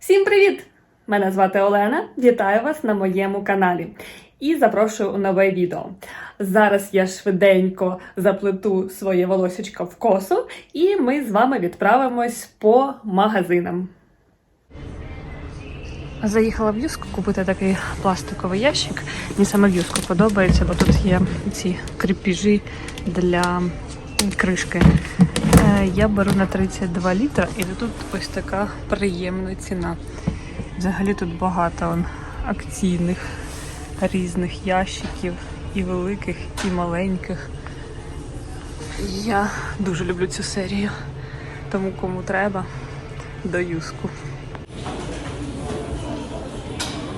Всім привіт! Мене звати Олена. Вітаю вас на моєму каналі і запрошую у нове відео. Зараз я швиденько заплету своє волосечко в косу, і ми з вами відправимось по магазинам. Заїхала в Юску купити такий пластиковий ящик. Мені саме в Юску подобається, бо тут є ці кріпіжі для кришки. Я беру на 32 літра, і тут ось така приємна ціна. Взагалі тут багато он, акційних різних ящиків, і великих, і маленьких. Я дуже люблю цю серію, тому кому треба до юску.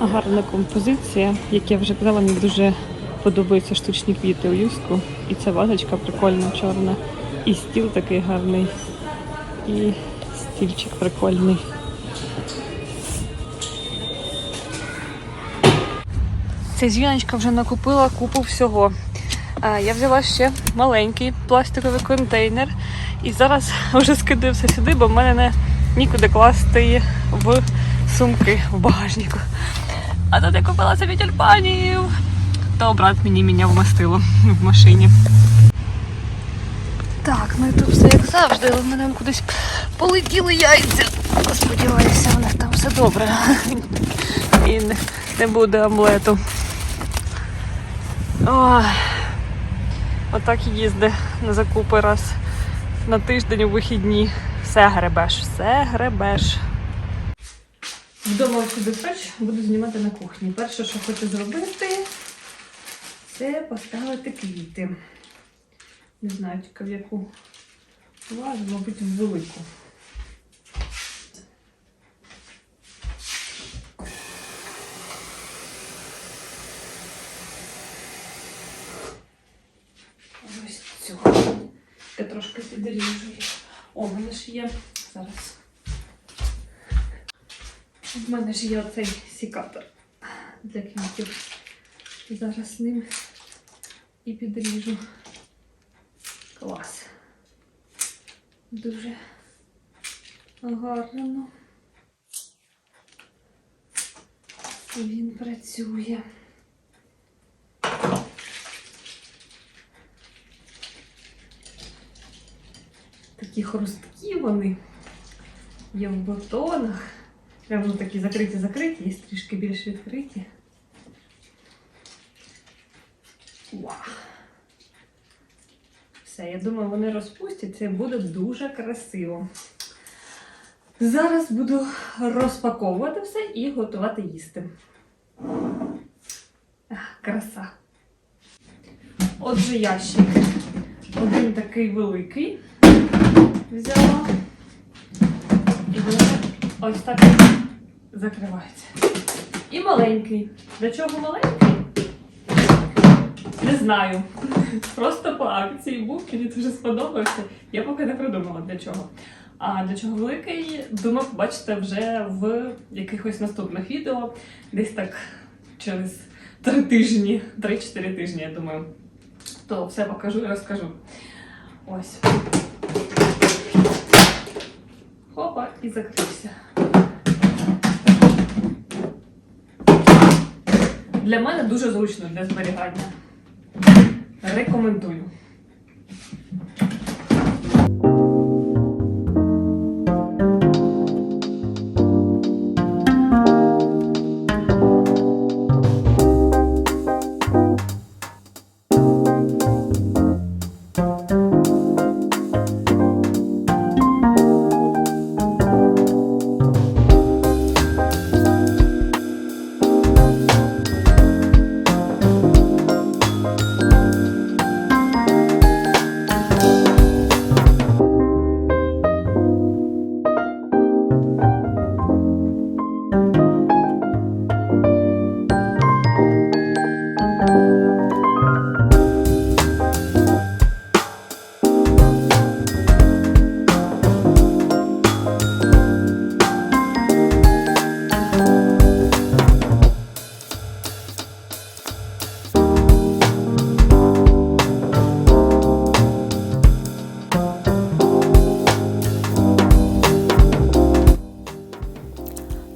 Гарна композиція, як я вже казала, мені дуже подобаються штучні квіти у юску. І ця вазочка прикольна, чорна. І стіл такий гарний, і стільчик прикольний. Ця жіночка вже накупила купу всього. Я взяла ще маленький пластиковий контейнер і зараз вже скидаю все сюди, бо в мене не нікуди класти в сумки в багажнику. А тут я купила собі тюльпанів. То брат мені міняв мастило в машині. Так, ну і тут все як завжди, але мене кудись полетіли яйця. Сподіваюся, у них там все добре. І не, буде омлету. Отак і їзди на закупи раз на тиждень у вихідні. Все гребеш, все гребеш. Вдома собі печ буду знімати на кухні. Перше, що хочу зробити, це поставити квіти. Не знаю, тільки в яку вазу, мабуть, в велику. Ось цю. Я трошки підріжу. О, в мене ж є зараз. В мене ж є оцей сікатор для квітів. Зараз ним і підріжу. Клас. Дуже гарно. Він працює. Такі хрусткі вони. Є в бутонах. Прямо такі закриті-закриті, є трішки більш відкриті. Вау! Все, я думаю, вони розпустяться і буде дуже красиво. Зараз буду розпаковувати все і готувати їсти. Краса. Отже, ящик. Один такий великий взяла. І він ось так закривається. І маленький. Для чого маленький? Не знаю. Просто по акції був, мені дуже сподобався. Я поки не придумала для чого. А для чого великий, думаю, побачите вже в якихось наступних відео. Десь так через три тижні, 3-4 тижні, я думаю. То все покажу і розкажу. Ось. Хопа, і закрився. Для мене дуже зручно для зберігання. Рекомендую.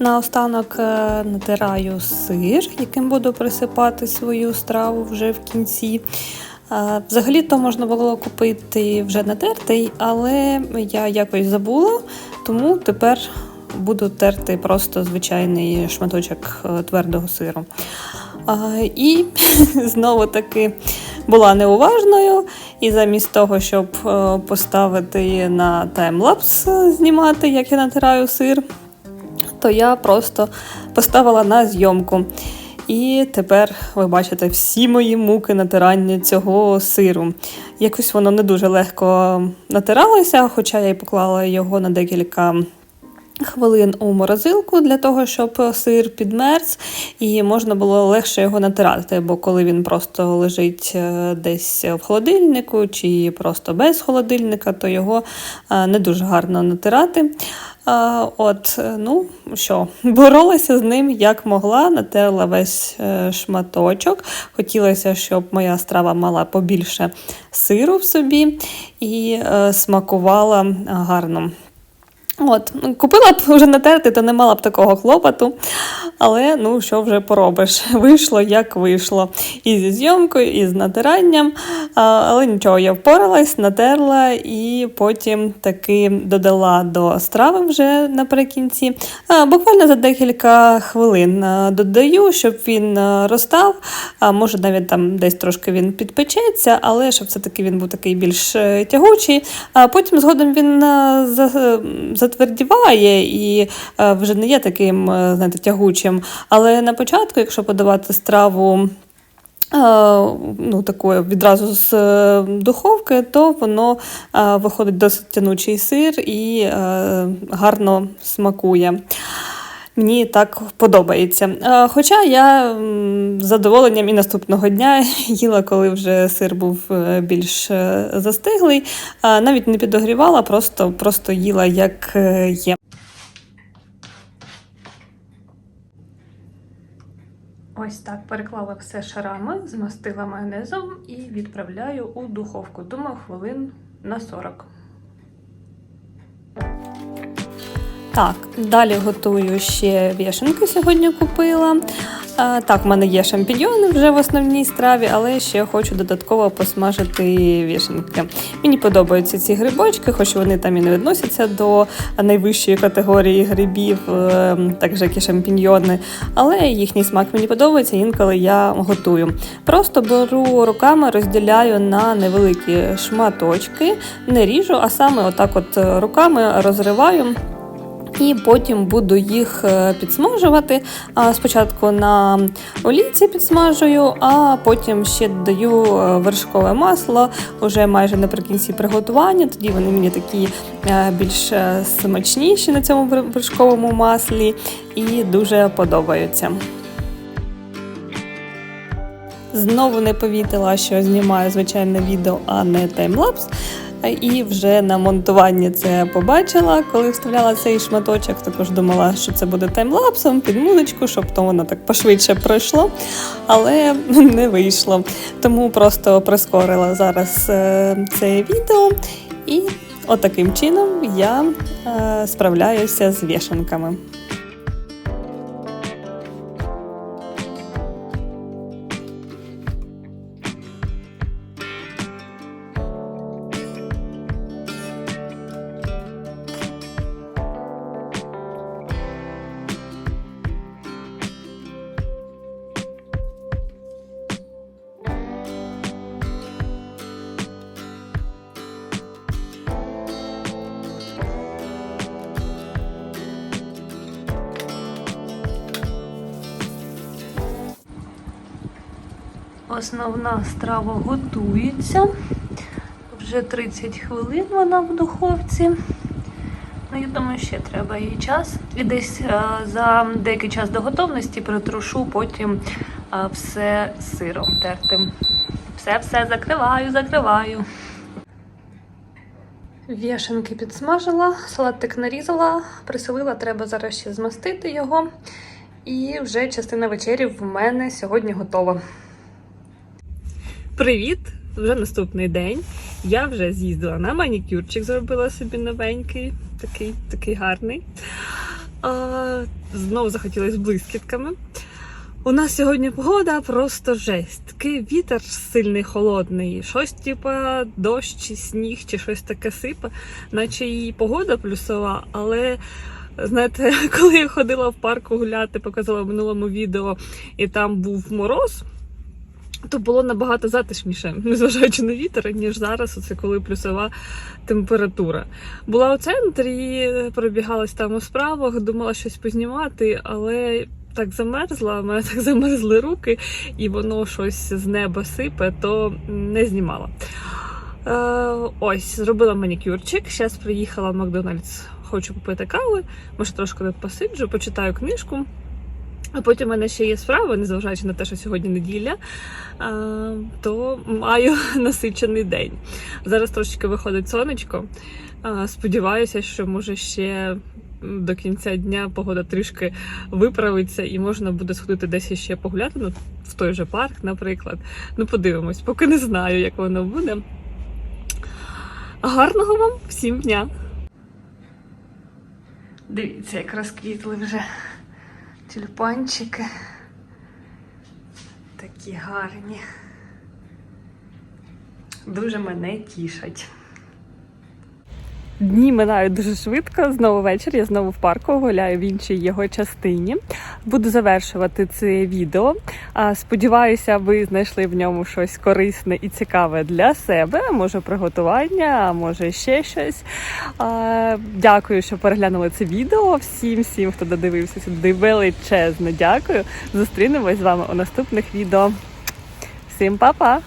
Наостанок е, натираю сир, яким буду присипати свою страву вже в кінці. Е, Взагалі-то можна було купити вже натертий, але я якось забула, тому тепер буду терти просто звичайний шматочок е, твердого сиру. І знову таки була неуважною, і замість того, щоб поставити на таймлапс знімати, як я натираю сир, то я просто поставила на зйомку. І тепер ви бачите всі мої муки натирання цього сиру. Якось воно не дуже легко натиралося, хоча я й поклала його на декілька хвилин у морозилку для того, щоб сир підмерз, і можна було легше його натирати, бо коли він просто лежить е, десь в холодильнику чи просто без холодильника, то його е, не дуже гарно натирати. От, е, ну що, боролася з ним як могла, натерла весь е, шматочок. Хотілося, щоб моя страва мала побільше сиру в собі і е, смакувала гарно. От, купила б вже натерти, то не мала б такого клопоту. Але ну що вже поробиш? Вийшло як вийшло. І зі зйомкою, і з натиранням. Але нічого, я впоралась, натерла і потім таки додала до страви вже наприкінці. Буквально за декілька хвилин додаю, щоб він. А може навіть там десь трошки він підпечеться, але щоб все-таки він був такий більш е, тягучий. Потім згодом він за, затвердіває і е, вже не є таким е, знаєте, тягучим. Але на початку, якщо подавати страву. е, Ну, такою відразу з духовки, то воно виходить досить тянучий сир і гарно смакує. Мені так подобається. Е, Хоча я з задоволенням і наступного дня їла, коли вже сир був е, більш е, застиглий, навіть не підогрівала, просто, просто їла як є. Ось так переклала все шарами, змастила майонезом і відправляю у духовку. Думаю, хвилин на 40. Так, далі готую ще вішенки сьогодні купила. А, так, в мене є шампіньйони вже в основній страві, але ще хочу додатково посмажити вішенки. Мені подобаються ці грибочки, хоч вони там і не відносяться до найвищої категорії грибів, е, так же як і шампіньйони. Але їхній смак мені подобається, інколи я готую. Просто беру руками, розділяю на невеликі шматочки, не ріжу, а саме отак от руками розриваю. І потім буду їх е, підсмажувати. Спочатку на олійці підсмажую, а потім ще додаю е, вершкове масло уже майже наприкінці приготування. Тоді вони мені такі е, більш смачніші на цьому вершковому маслі і дуже подобаються. Знову не повітила, що знімаю звичайне відео, а не таймлапс. І вже на монтуванні це побачила, коли вставляла цей шматочок. Також думала, що це буде таймлапсом під музичку, щоб то воно так пошвидше пройшло, але не вийшло. Тому просто прискорила зараз е, це відео, і отаким чином я е, справляюся з вішенками. Основна страва готується. Вже 30 хвилин вона в духовці. Ну, я думаю, ще треба їй час. І десь е, за деякий час до готовності притрушу потім е, все сиром тертим. Все-все закриваю, закриваю. Вішенки підсмажила, салатик нарізала, присолила, треба зараз ще змастити його. І вже частина вечері в мене сьогодні готова. Привіт! Вже наступний день. Я вже з'їздила на манікюрчик, зробила собі новенький, такий, такий гарний. А, знову захотілося блискітками. У нас сьогодні погода просто жесть. Такий вітер сильний холодний. Щось типа дощ чи сніг, чи щось таке сипе, наче і погода плюсова, але. Знаєте, коли я ходила в парку гуляти, показала в минулому відео, і там був мороз, то було набагато затишніше, незважаючи на вітер, ніж зараз, оце коли плюсова температура. Була у центрі, пробігалась там у справах, думала щось познімати, але так замерзла, у мене так замерзли руки, і воно щось з неба сипе, то не знімала. Е, ось, зробила манікюрчик. Зараз приїхала в Макдональдс, хочу попити кави, може трошки посиджу, почитаю книжку. А потім у мене ще є справа, незважаючи на те, що сьогодні неділя, то маю насичений день. Зараз трошечки виходить сонечко. Сподіваюся, що може ще до кінця дня погода трішки виправиться і можна буде сходити десь ще погуляти, ну, в той же парк, наприклад. Ну, подивимось, поки не знаю, як воно буде. Гарного вам всім дня! Дивіться, як розквітли вже тюльпанчики. Такі гарні. Дуже мене тішать. Дні минають дуже швидко. Знову вечір. Я знову в парку гуляю в іншій його частині. Буду завершувати це відео. Сподіваюся, ви знайшли в ньому щось корисне і цікаве для себе. Може приготування, може ще щось. Дякую, що переглянули це відео. Всім, всім, хто додивився сюди, величезно дякую. Зустрінемось з вами у наступних відео. Всім па-па!